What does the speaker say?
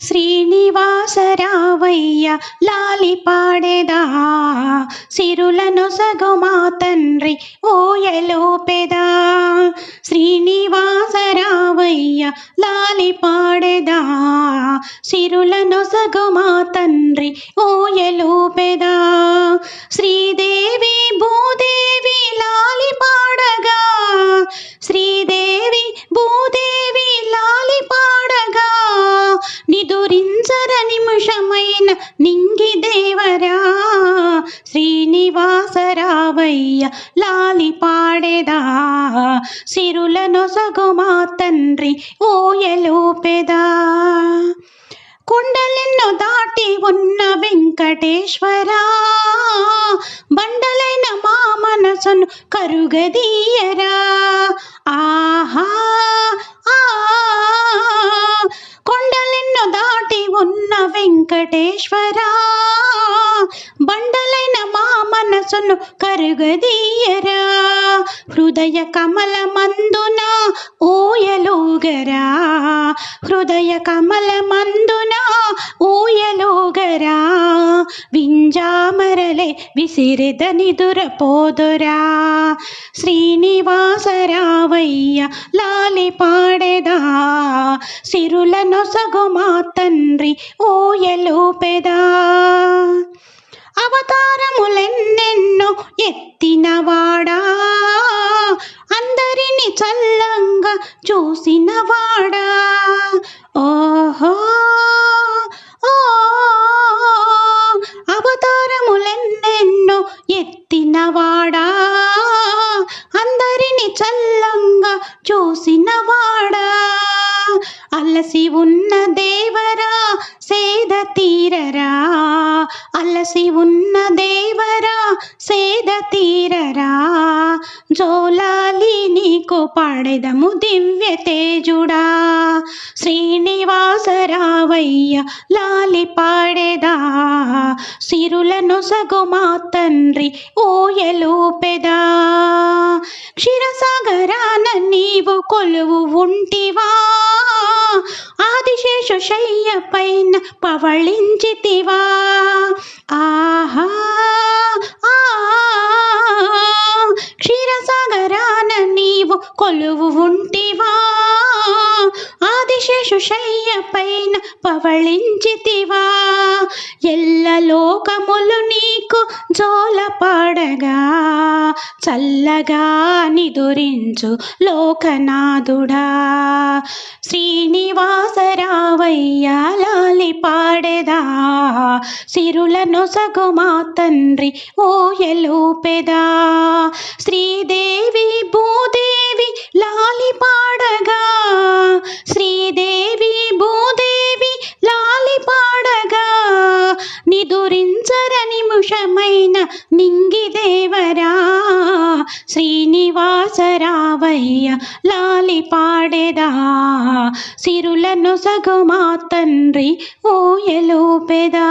శ్రీనివాసరావయ్య లాలి పాడేదా సిరులను సగు మా తండ్రి ఓయలోపెదా శ్రీనివాసరావయ్య లాలి పాడేదా సిరులను సగు మా తండ్రి ఓయలోపెదా శ్రీదేవి భూదేవి నింగి దేవరా శ్రీనివాసరావయ్య లాలి పాడేదా? సిరులను సగుమా తండ్రి ఓయలోపెదా కొండలెన్నో దాటి ఉన్న వెంకటేశ్వరా బండలైన మా మనసును కరుగదీయరా? ఆ బండలైన మా మనసును కరుగదీయరా. హృదయ కమల మందున ఊయలోగరా. హృదయ కమల మందున ఊయలోగరా. వింజామరలే విసిరిదని దురపోదురా. శ్రీనివాసరావయ్య లాలి పాడెదా. సిరులను సగు మా తండ్రి ఓయలోపెదా అవతారములెన్నెన్నో ఎత్తినవాడా? అందరిని చల్లంగా చూసినవాడా? ఓహో! ఓ! అవతారములెన్నెన్నో ఎత్తినవాడా? అందరిని చల్లంగా చూసినవాడా? అలసి ఉన్న దేవరా సేద తీరరా. అలసి ఉన్న దేవరా సేద తీరరా. జోలాలి నీకు పాడెదము దివ్య తేజుడా. శ్రీనివాసరావయ్య లాలి పాడేదా. సిరులను సగు మా తండ్రి ఓయలోపెదా క్షీరసాగరాన నీవు కొలువు ఉంటివా. ఆదిశేషు పైన పవళించితివా ఆహా ఆ క్షీరసాగరాన నీవు కొలువు ఉంటివా. ఆదిశేషుశయ్య పైన పవళించితివా ఎల్ల లోకములు నీకు జోల పాడగా చల్లగా నిదురించు లోకనాథుడా. శ్రీనివాసరావయ్య లాలి పాడెదా సిరులను సగు మా తండ్రి ఓయలోపెదా శ్రీదేవి నింగిదేవరా శ్రీనివాసరావయ్య లాలి పాడెదా సిరులను సగుమా తండ్రి ఓయలోపెదా